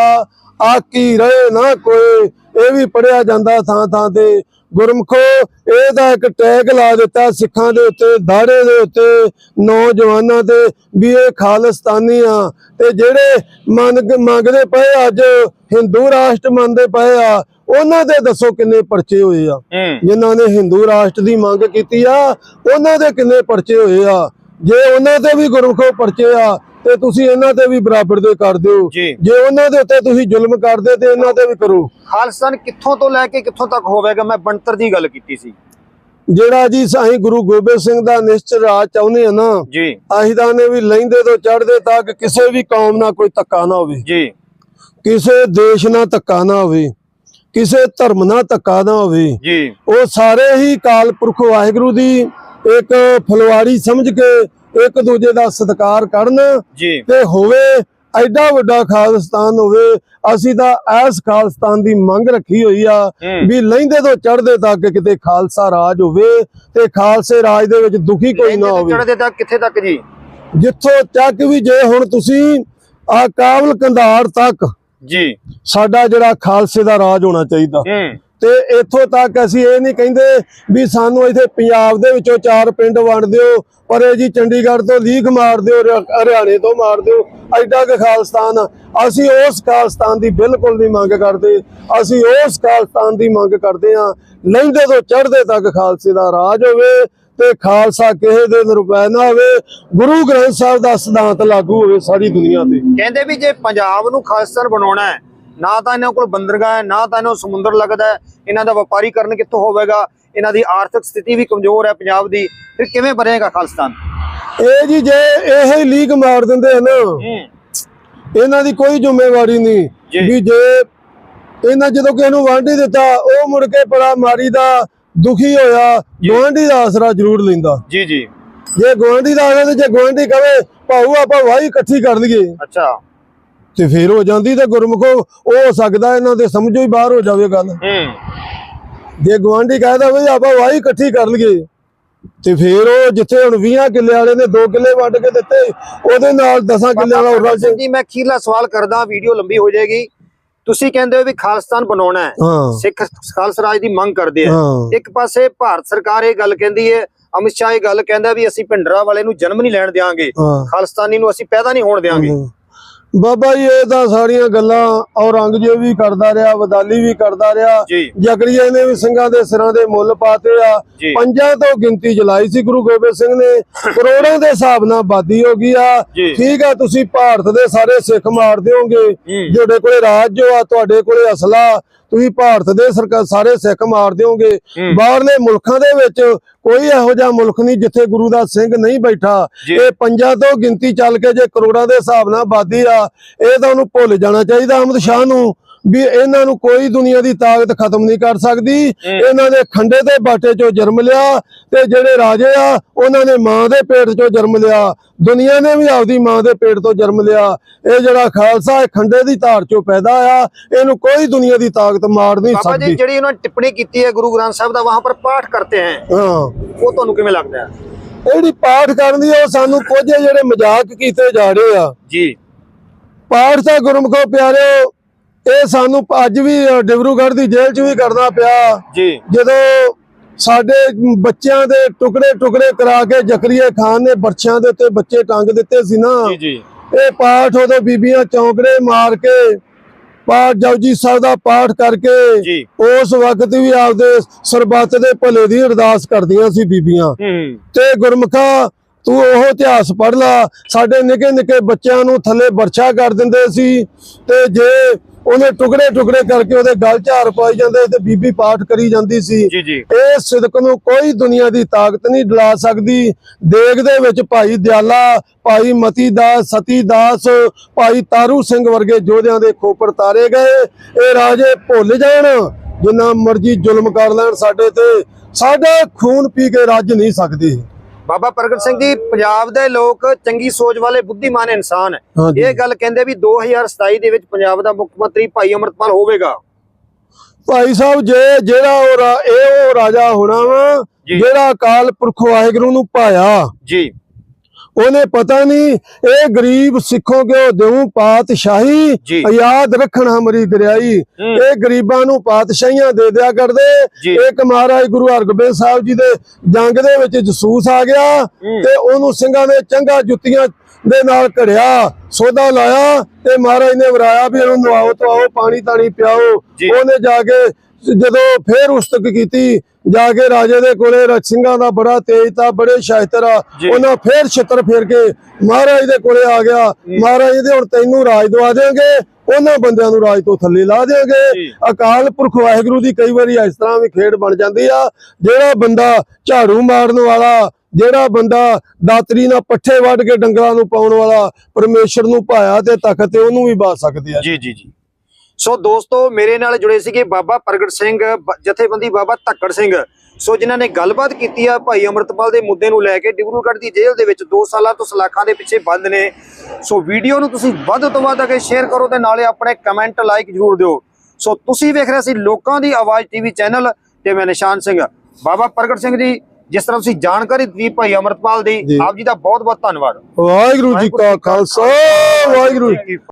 ਆਕੀ ਰਹੇ ਨਾ ਕੋਈ। ਇਹ ਵੀ ਪੜਿਆ ਜਾਂਦਾ ਥਾਂ ਥਾਂ ਤੇ। ਗੁਰਮਖੋ ਇਹਦਾ ਇੱਕ ਟੈਗ ਲਾ ਦਿੱਤਾ ਸਿੱਖਾਂ ਦੇ ਉੱਤੇ ਦਾੜੇ ਦੇ ਉੱਤੇ ਨੌਜਵਾਨਾਂ ਤੇ ਵੀ ਇਹ ਖਾਲਿਸਤਾਨੀ ਆ ਤੇ ਜਿਹੜੇ ਮੰਗ ਮੰਗਦੇ ਪਏ ਅੱਜ ਹਿੰਦੂ ਰਾਸ਼ਟਰ ਮੰਨਦੇ ਪਏ ਆ ਉਹਨਾਂ ਦੇ ਦੱਸੋ ਕਿੰਨੇ ਪਰਚੇ ਹੋਏ ਆ? ਜਿਨ੍ਹਾਂ ਨੇ ਹਿੰਦੂ ਰਾਸ਼ਟਰ ਦੀ ਮੰਗ ਕੀਤੀ ਆ ਉਹਨਾਂ ਦੇ ਕਿੰਨੇ ਪਰਚੇ ਹੋਏ ਆ? ਜੇ ਉਹਨਾਂ ਤੇ ਵੀ ਗੁਰਮਖੋ ਪਰਚੇ ਆ ਤੇ ਤੁਸੀਂ ਇਹਨਾਂ ਤੇ ਵੀ ਬਰਾਬਰ ਦੇ ਕਰ ਦਿਓ। ਜੀ। ਉਹਨਾਂ ਦੇ ਉੱਤੇ ਤੁਸੀਂ ਜ਼ੁਲਮ ਕਰਦੇ ਤੇ ਇਹਨਾਂ ਤੇ ਵੀ ਕਰੋ। ਖਾਲਸਤਾਨ ਕਿੱਥੋਂ ਤੋਂ ਲੈ ਕੇ ਕਿੱਥੋਂ ਤੱਕ ਹੋਵੇਗਾ? ਮੈਂ ਬਣਤਰ ਦੀ ਗੱਲ ਕੀਤੀ ਸੀ। ਜਿਹੜਾ ਜੀ ਅਸੀਂ ਗੁਰੂ ਗੋਬਿੰਦ ਸਿੰਘ ਦਾ ਨਿਸ਼ਚਿਤ ਰਾਜ ਚਾਹੁੰਦੇ ਆ ਨਾ ਜੀ। ਤਾਂ ਨੇ ਵੀ ਲੈਂਦੇ ਤੋਂ ਚੜ੍ਹਦੇ ਤੱਕ ਕਿਸੇ ਵੀ ਕੌਮ ਨਾਲ ਕੋਈ ਧੱਕਾ ਨਾ ਹੋਵੇ। ਜੀ। ਕਿਸੇ ਦੇਸ਼ ਨਾਲ ਧੱਕਾ ਨਾ ਹੋਵੇ। ਕਿਸੇ ਧਰਮ ਨਾਲ ਧੱਕਾ ਨਾ ਹੋਵੇ। ਜੀ। ਉਹ ਸਾਰੇ ਹੀ ਕਾਲ ਪੁਰਖ ਵਾਹਿਗੁਰੂ ਦੀ ਇੱਕ ਫਲਵਾੜੀ ਸਮਝ ਕੇ ਇੱਕ ਦੂਜੇ ਦਾ ਸਤਿਕਾਰ ਕਰਨ ਤੇ ਹੋਵੇ ਐਡਾ ਵੱਡਾ ਖਾਲਿਸਤਾਨ ਹੋਵੇ ਅਸੀਂ ਤਾਂ ਐਸ ਖਾਲਿਸਤਾਨ ਦੀ ਮੰਗ ਰੱਖੀ ਹੋਈ ਆ। ਵੀ ਲਹਿੰਦੇ ਤੋਂ ਚੜ੍ਹਦੇ ਤੱਕ ਕਿਤੇ ਖਾਲਸਾ ਰਾਜ ਹੋਵੇ ਤੇ ਖਾਲਸੇ ਰਾਜ ਦੇ ਵਿੱਚ ਦੁਖੀ ਕੋਈ ਨਾ ਹੋਵੇ। ਚੜਦੇ ਤੱਕ ਕਿੱਥੇ ਤੱਕ ਜੀ? ਜਿੱਥੋਂ ਤੱਕ ਵੀ ਜੇ ਹੁਣ ਤੁਸੀਂ ਆ ਕਾਬਲ ਕੰਧਾਰ ਤੱਕ ਜੀ। ਸਾਡਾ ਜਿਹੜਾ ਖਾਲਸੇ ਦਾ ਰਾਜ ਹੋਣਾ ਚਾਹੀਦਾ। ਤੇ ਇੱਥੋਂ ਤੱਕ ਅਸੀਂ ਇਹ ਨਹੀਂ ਕਹਿੰਦੇ ਵੀ ਸਾਨੂੰ ਇੱਥੇ ਪੰਜਾਬ ਦੇ ਵਿੱਚੋਂ ਚਾਰ ਪਿੰਡ ਵੰਡ ਦਿਓ, ਪਰ ਇਹ ਜੀ ਚੰਡੀਗੜ੍ਹ ਤੋਂ ਲੀਕ ਮਾਰ ਦਿਓ ਹਰਿਆਣੇ ਤੋਂ ਮਾਰ ਦਿਓ, ਐਡਾ ਕਿ ਖਾਲਸਤਾਨ ਅਸੀਂ ਉਸ ਖਾਲਸਤਾਨ ਦੀ ਬਿਲਕੁਲ ਨਹੀਂ ਮੰਗ ਕਰਦੇ। ਅਸੀਂ ਉਸ ਖਾਲਸਤਾਨ ਦੀ ਮੰਗ ਕਰਦੇ ਹਾਂ ਲਹਿੰਦੇ ਤੋਂ ਚੜ੍ਹਦੇ ਤੱਕ ਖਾਲਸੇ ਦਾ ਰਾਜ ਹੋਵੇ ਤੇ ਖਾਲਸਾ ਕਿਸੇ ਦੇ ਨਿਰਪੈ ਨਾ ਹੋਵੇ ਗੁਰੂ ਗ੍ਰੰਥ ਸਾਹਿਬ ਦਾ ਸਿਧਾਂਤ ਲਾਗੂ ਹੋਵੇ ਸਾਰੀ ਦੁਨੀਆ ਤੇ। ਕਹਿੰਦੇ ਵੀ ਜੇ ਪੰਜਾਬ ਨੂੰ ਖਾਲਸਾ ਬਣਾਉਣਾ ਹੈ ਨਾ ਤਾਂ ਇਹਨਾਂ ਕੋਲ ਬੰਦਰਗਾਹ ਹੈ ਨਾ ਤਾਂ ਇਹਨਾਂ ਨੂੰ ਸਮੁੰਦਰ ਲੱਗਦਾ ਹੈ। ਇਹਨਾਂ ਦਾ ਵਪਾਰੀਕਰਨ ਕਿੱਥੋਂ ਹੋਵੇਗਾ? ਇਹਨਾਂ ਦੀ ਆਰਥਿਕ ਸਥਿਤੀ ਵੀ ਕਮਜ਼ੋਰ ਹੈ ਪੰਜਾਬ ਦੀ। ਫਿਰ ਕਿਵੇਂ ਬਣੇਗਾ ਖਾਲਸਤਾਨ? ਇਹ ਜੀ ਜੇ ਇਹ ਲੀਕ ਮਾਰ ਦਿੰਦੇ ਹਨ ਇਹਨਾਂ ਦੀ ਕੋਈ ਜ਼ਿੰਮੇਵਾਰੀ ਨਹੀਂ। ਵੀ ਜੇ ਇਹਨਾਂ ਜਦੋਂ ਕਿਸੇ ਨੂੰ ਵਾਂਢੀ ਦਿੱਤਾ ਉਹ ਮੁੜ ਕੇ ਬੜਾ ਮਾਰੀ ਦਾ ਦੁਖੀ ਹੋਇਆ ਗੁਆਂਢੀ ਦਾ ਆਸਰਾ ਜ਼ਰੂਰ ਲੈਂਦਾ। ਜੀ ਜੀ। ਜੇ ਗੁਆਂਢੀ ਦਾ ਆਸਰਾ ਤੇ ਜੇ ਗੁਆਂਢੀ ਕਵੇ ਭਾਊ ਆਪਾਂ ਵਾਹੀ ਇਕੱਠੀ ਕਰ ਲਈਏ। ਅੱਛਾ। ਤੇ ਫੇਰ ਹੋ ਜਾਂਦੀ ਤੇ ਗੁਰਮੁਖੋ ਉਹ ਹੋ ਸਕਦਾ ਇਹਨਾਂ ਦੇ ਸਮਝੋ ਹੀ ਬਾਹਰ ਹੋ ਜਾਵੇ ਗੱਲ। ਹੂੰ। ਜੇ ਗੁਆਂਢੀ ਕਹਿੰਦਾ ਵੀ ਆਪਾਂ ਵਾਹੀ ਇਕੱਠੀ ਕਰ ਲਈਏ ਤੇ ਫੇਰ ਉਹ ਜਿੱਥੇ ਹੁਣ 20 ਕਿੱਲੇ ਵਾਲੇ ਨੇ 2 ਕਿੱਲੇ ਵੰਡ ਕੇ ਦਿੱਤੇ ਉਹਦੇ ਨਾਲ 10 ਕਿੱਲੇ ਵਾਲਾ ਹੋਰ ਰਲ ਸਿੰਘ ਜੇ ਮੈਂ ਅਖੀਰਲਾ ਸਵਾਲ ਕਰਦਾ ਵੀਡੀਓ ਲੰਬੀ ਹੋ ਜਾਏਗੀ। ਤੁਸੀਂ ਕਹਿੰਦੇ ਹੋ ਵੀ ਖਾਲਸਤਾਨ ਬਣਾਉਣਾ ਹੈ। ਸਿੱਖ ਖਾਲਸਾ ਰਾਜ ਦੀ ਮੰਗ ਕਰਦੇ ਆ। ਇੱਕ ਪਾਸੇ ਭਾਰਤ ਸਰਕਾਰ ਇਹ ਗੱਲ ਕਹਿੰਦੀ ਹੈ ਅਮਿਤ ਸ਼ਾਹ ਇਹ ਗੱਲ ਕਹਿੰਦਾ ਵੀ ਅਸੀਂ ਭਿੰਡਰਾ ਵਾਲੇ ਨੂੰ ਜਨਮ ਨਹੀਂ ਲੈਣ ਦਿਆਂਗੇ। ਹਾਂ। ਖਾਲਸਤਾਨੀ ਨੂੰ ਅਸੀਂ ਪੈਦਾ ਨਹੀਂ ਹੋਣ ਦਿਆਂਗੇ। ਹਮ। ਬਾਬਾ ਜੀ ਇਹ ਤਾਂ ਸਾਰੀਆਂ ਗੱਲਾਂ ਔਰੰਗਜ਼ੇਬ ਵੀ ਕਰਦਾ ਰਿਹਾ ਵਦਾਲੀ ਵੀ ਕਰਦਾ ਰਿਹਾ ਜਕਰੀਆ ਨੇ ਵੀ ਸਿੰਘਾਂ ਦੇ ਸਿਰਾਂ ਦੇ ਮੁੱਲ ਪਾਤੇ ਆ। ਪੰਜਾਂ ਤੋਂ ਗਿਣਤੀ ਜਲਾਈ ਸੀ ਗੁਰੂ ਗੋਬਿੰਦ ਸਿੰਘ ਨੇ ਕਰੋੜਾਂ ਦੇ ਹਿਸਾਬ ਨਾਲ ਆਬਾਦੀ ਹੋ ਗਈ ਆ। ਠੀਕ ਆ ਤੁਸੀਂ ਭਾਰਤ ਦੇ ਸਾਰੇ ਸਿੱਖ ਮਾਰ ਦਿਓਗੇ। ਤੁਹਾਡੇ ਕੋਲੇ ਰਾਜ ਜੋ ਆ ਤੁਹਾਡੇ ਕੋਲੇ ਅਸਲਾ ਤੁਸੀਂ ਭਾਰਤ ਦੇ ਸਰਕਾਰ ਸਾਰੇ ਸਿੱਖ ਮਾਰ ਦਿਓਗੇ। ਬਾਹਰਲੇ ਮੁਲਕਾਂ ਦੇ ਵਿੱਚ ਕੋਈ ਇਹੋ ਜਿਹਾ ਮੁਲਕ ਨਹੀਂ ਜਿੱਥੇ ਗੁਰੂ ਦਾ ਸਿੰਘ ਨਹੀਂ ਬੈਠਾ। ਇਹ ਪੰਜਾਂ ਤੋਂ ਗਿਣਤੀ ਚੱਲ ਕੇ ਜੇ ਕਰੋੜਾਂ ਦੇ ਹਿਸਾਬ ਨਾਲ ਆਬਾਦੀ ਆ ਇਹ ਤਾਂ ਉਹਨੂੰ ਭੁੱਲ ਜਾਣਾ ਚਾਹੀਦਾ ਅਹਿਮਦ ਸ਼ਾਹ ਨੂੰ ਵੀ ਇਹਨਾਂ ਨੂੰ ਕੋਈ ਦੁਨੀਆ ਦੀ ਤਾਕਤ ਖਤਮ ਨਹੀਂ ਕਰ ਸਕਦੀ। ਇਹਨਾਂ ਨੇ ਖੰਡੇ ਤੇ ਬਾਟੇ ਚੋਂ ਜਨਮ ਲਿਆ ਤੇ ਜਿਹੜੇ ਰਾਜੇ ਆ ਉਹਨਾਂ ਨੇ ਮਾਂ ਦੇ ਪੇਟ ਚੋਂ ਜਨਮ ਲਿਆ। ਦੁਨੀਆ ਨੇ ਵੀ ਆਪਦੀ ਮਾਂ ਦੇ ਪੇਟ ਤੋਂ ਜਨਮ ਲਿਆ। ਇਹ ਜਿਹੜਾ ਖਾਲਸਾ ਇਹ ਖੰਡੇ ਦੀ ਧਾਰ ਚੋਂ ਪੈਦਾ ਆ। ਇਹਨੂੰ ਕੋਈ ਦੁਨੀਆ ਦੀ ਤਾਕਤ ਮਾਰ ਨਹੀਂ ਬਾਬਾ ਜੀ ਸਕਦੀ। ਜਿਹੜੀ ਉਹਨਾਂ ਟਿੱਪਣੀ ਕੀਤੀ ਹੈ ਗੁਰੂ ਗ੍ਰੰਥ ਸਾਹਿਬ ਦਾ ਵਹਾਂ ਪਰ ਪਾਠ ਕਰਤੇ ਹੈ। ਹਾਂ। ਉਹ ਤੁਹਾਨੂੰ ਕਿਵੇਂ ਲੱਗਦਾ ਹੈ? ਜਿਹੜੀ ਪਾਠ ਕਰਨ ਦੀ ਉਹ ਸਾਨੂੰ ਕੁਝ ਜਿਹੜੇ ਮਜ਼ਾਕ ਕੀਤੇ ਜਾ ਰਹੇ ਆ। ਜੀ। ਪਾਠ ਤਾਂ ਗੁਰਮੁਖੋ ਪਿਆਰਿਓ ਇਹ ਸਾਨੂੰ ਅੱਜ ਵੀ ਡਿਬਰੂਗੜ੍ਹ ਦੀ ਜੇਲ੍ਹ 'ਚ ਵੀ ਕਰਨਾ ਪਿਆ। ਜੀ। ਜਦੋਂ ਸਾਡੇ ਬੱਚਿਆਂ ਦੇ ਟੁਕੜੇ ਟੁਕੜੇ ਕਰਾ ਕੇ ਜ਼ਕਰੀਆ ਖਾਨ ਨੇ ਬਰਛਿਆਂ ਦੇ ਉੱਤੇ ਬੱਚੇ ਟੰਗ ਦਿੱਤੇ ਸੀ ਨਾ ਜੀ ਜੀ। ਇਹ ਪਾਠ ਉਹਦੇ ਬੀਬੀਆਂ ਚੌਂਕੜੇ ਮਾਰ ਕੇ ਪਾਠ ਜਪਜੀ ਸਾਹਿਬ ਦਾ ਪਾਠ ਕਰਕੇ ਉਸ ਵਕਤ ਵੀ ਆਪਦੇ ਸਰਬੱਤ ਦੇ ਭਲੇ ਦੀ ਅਰਦਾਸ ਕਰਦੀਆਂ ਸੀ ਬੀਬੀਆਂ। ਤੇ ਗੁਰਮੁਖਾ ਤੂੰ ਉਹ ਇਤਿਹਾਸ ਪੜ੍ਹ ਲਾ ਸਾਡੇ ਨਿੱਕੇ ਨਿੱਕੇ ਬੱਚਿਆਂ ਨੂੰ ਥੱਲੇ ਵਰਛਾ ਕਰ ਦਿੰਦੇ ਸੀ ਤੇ ਜੇ ਉਹਨੇ ਟੁਕੜੇ ਟੁਕੜੇ ਕਰਕੇ ਉਹਦੇ ਗਲ ਝਾਰ ਪਾਈ ਜਾਂਦੇ ਤੇ ਬੀਬੀ ਪਾਠ ਕਰੀ ਜਾਂਦੀ ਸੀ। ਇਹ ਸਿਦਕ ਨੂੰ ਕੋਈ ਦੁਨੀਆ ਦੀ ਤਾਕਤ ਨਹੀਂ ਡਲਾ ਸਕਦੀ। ਦੇਗ ਦੇ ਵਿੱਚ ਭਾਈ ਦਿਆਲਾ ਭਾਈ ਮਤੀ ਦਾਸ ਸਤੀ ਦਾਸ ਭਾਈ ਤਾਰੂ ਸਿੰਘ ਵਰਗੇ ਯੋਧਿਆਂ ਦੇ ਖੋਪਰ ਤਾਰੇ ਗਏ। ਇਹ ਰਾਜੇ ਭੁੱਲ ਜਾਣ ਜਿੰਨਾ ਮਰਜ਼ੀ ਜ਼ੁਲਮ ਕਰ ਲੈਣ ਸਾਡੇ ਤੇ। ਸਾਡਾ ਖੂਨ ਪੀ ਕੇ ਰੱਜ ਨਹੀਂ ਸਕਦੇ। ਬਾਬਾ ਪ੍ਰਗਟ ਸਿੰਘ ਜੀ ਪੰਜਾਬ ਦੇ ਲੋਕ ਚੰਗੀ ਸੋਚ ਵਾਲੇ ਬੁੱਧੀਮਾਨ ਇਨਸਾਨ ਹੈ। ਇਹ ਗੱਲ ਕਹਿੰਦੇ ਵੀ 2027 ਦੇ ਵਿੱਚ ਪੰਜਾਬ ਦਾ ਮੁੱਖ ਮੰਤਰੀ ਭਾਈ ਅਮਰਤਪਾਲ ਹੋਵੇਗਾ। ਭਾਈ ਸਾਹਿਬ ਜੇ ਜਿਹੜਾ ਉਹ ਇਹ ਉਹ ਰਾਜਾ ਹੋਣਾ ਵਾ। ਜਿਹੜਾ ਅਕਾਲ ਪੁਰਖ ਵਾਹਿਗੁਰੂ ਨੂੰ ਪਾਇਆ ਜੀ। ਉਹਨੇ ਪਤਾ ਨਹੀਂ ਇਹ ਗਰੀਬ ਸਿੱਖੋਂ ਕਿਉ ਦੇਉ ਪਾਤਸ਼ਾਹੀ। ਯਾਦ ਰੱਖਣ ਹਮਰੀ ਗਰਿਆਈ। ਇਹ ਗਰੀਬਾਂ ਨੂੰ ਪਾਤਸ਼ਾਹੀਆਂ ਦੇ ਦਿਆ ਕਰਦੇ। ਇੱਕ ਮਹਾਰਾਜ ਗੁਰੂ ਹਰਗੋਬਿੰਦ ਸਾਹਿਬ ਜੀ ਦੇ ਜੰਗ ਦੇ ਵਿੱਚ ਜਸੂਸ ਆ ਗਿਆ। ਤੇ ਉਹਨੂੰ ਸਿੰਘਾਂ ਨੇ ਚੰਗਾ ਜੁੱਤੀਆਂ ਦੇ ਨਾਲ ਘੜਿਆ ਸੋਦਾ ਲਾਇਆ ਤੇ ਮਹਾਰਾਜ ਨੇ ਵਰਾਇਆ ਵੀ ਇਹਨੂੰ ਨਵਾਓ ਧਵਾਓ ਪਾਣੀ ਤਾਣੀ ਪਿਆਓ। ਉਹਨੇ ਜਾ ਕੇ ਜਦੋਂ ਫੇਰ ਉਸਤਕ ਕੀਤੀ ਜਾ ਕੇ ਰਾਜੇ ਦੇ ਕੋਲੇ ਸਿੰਘਾਂ ਦਾ ਬੜਾ ਤੇਜ ਤਾਂ ਬੜੇ ਸ਼ਾਇਤਰ ਆ। ਉਹਨਾਂ ਫੇਰ ਛਿੱਤਰ ਫੇਰ ਕੇ ਮਹਾਰਾਜ ਦੇ ਕੋਲੇ ਆ ਗਿਆ। ਮਹਾਰਾਜ ਦੇ ਹੁਣ ਤੈਨੂੰ ਰਾਜ ਦਵਾ ਦੇਾਂਗੇ ਉਹਨਾਂ ਬੰਦਿਆਂ ਨੂੰ ਰਾਜ ਤੋਂ ਥੱਲੇ ਲਾ ਦੇਾਂਗੇ। ਅਕਾਲ ਪੁਰਖ ਵਾਹਿਗੁਰੂ ਦੀ ਕਈ ਵਾਰੀ ਇਸ ਤਰ੍ਹਾਂ ਵੀ ਖੇਡ ਬਣ ਜਾਂਦੀ ਆ ਜਿਹੜਾ ਬੰਦਾ ਝਾੜੂ ਮਾਰਨ ਵਾਲਾ ਜਿਹੜਾ ਬੰਦਾ ਦਾਤਰੀ ਨਾਲ ਪੱਠੇ ਵੱਢ ਕੇ ਡੰਗਰਾਂ ਨੂੰ ਪਾਉਣ ਵਾਲਾ ਪਰਮੇਸ਼ਰ ਨੂੰ ਭਾਇਆ ਤੇ ਤਖਤ ਤੇ ਉਹਨੂੰ ਵੀ ਬਾਤ ਸਕਦੇ ਆ। ਜੀ ਜੀ ਜੀ। ਸੋ ਦੋਸਤੋ ਮੇਰੇ ਨਾਲ ਜੁੜੇ ਸੀਗੇ ਬਾਬਾ ਪ੍ਰਗਟ ਸਿੰਘ ਜਥੇਬੰਦੀ ਬਾਬਾ ਧੱਕੜ ਸਿੰਘ। ਸੋ ਜਿਨ੍ਹਾਂ ਨੇ ਗੱਲਬਾਤ ਕੀਤੀ ਆ ਭਾਈ ਅਮਰਤਪਾਲ ਦੇ ਮੁੱਦੇ ਨੂੰ ਲੈ ਕੇ ਡਿਬਰੂਗੜ੍ਹ ਦੀ ਜੇਲ੍ਹ ਦੇ ਵਿੱਚ 2 ਸਾਲਾਂ ਤੋਂ ਸਲਾਖਾਂ ਦੇ ਪਿੱਛੇ ਬੰਦ ਨੇ। ਸੋ ਵੀਡੀਓ ਨੂੰ ਤੁਸੀਂ ਵੱਧ ਤੋਂ ਵੱਧ ਅਗੇ ਸ਼ੇਅਰ ਕਰੋ ਤੇ ਨਾਲੇ ਆਪਣੇ ਕਮੈਂਟ ਲਾਈਕ ਜ਼ਰੂਰ ਦਿਓ। ਸੋ ਤੁਸੀਂ ਵੇਖ ਰਹੇ ਸੀ ਲੋਕਾਂ ਦੀ ਆਵਾਜ਼ ਟੀਵੀ ਚੈਨਲ ਤੇ ਮੈਂ ਨਿਸ਼ਾਨ ਸਿੰਘ। ਬਾਬਾ ਪ੍ਰਗਟ ਸਿੰਘ ਜੀ ਜਿਸ ਤਰ੍ਹਾਂ ਤੁਸੀਂ ਜਾਣਕਾਰੀ ਦਿੱਤੀ ਭਾਈ ਅਮਰਤਪਾਲ ਦੀ। ਆਪ ਜੀ ਦਾ ਬਹੁਤ ਬਹੁਤ ਧੰਨਵਾਦ। ਵਾਹਿਗੁਰੂ ਜੀ ਕਾ ਖਾਲਸਾ ਵਾਹਿਗੁਰੂ ਜੀ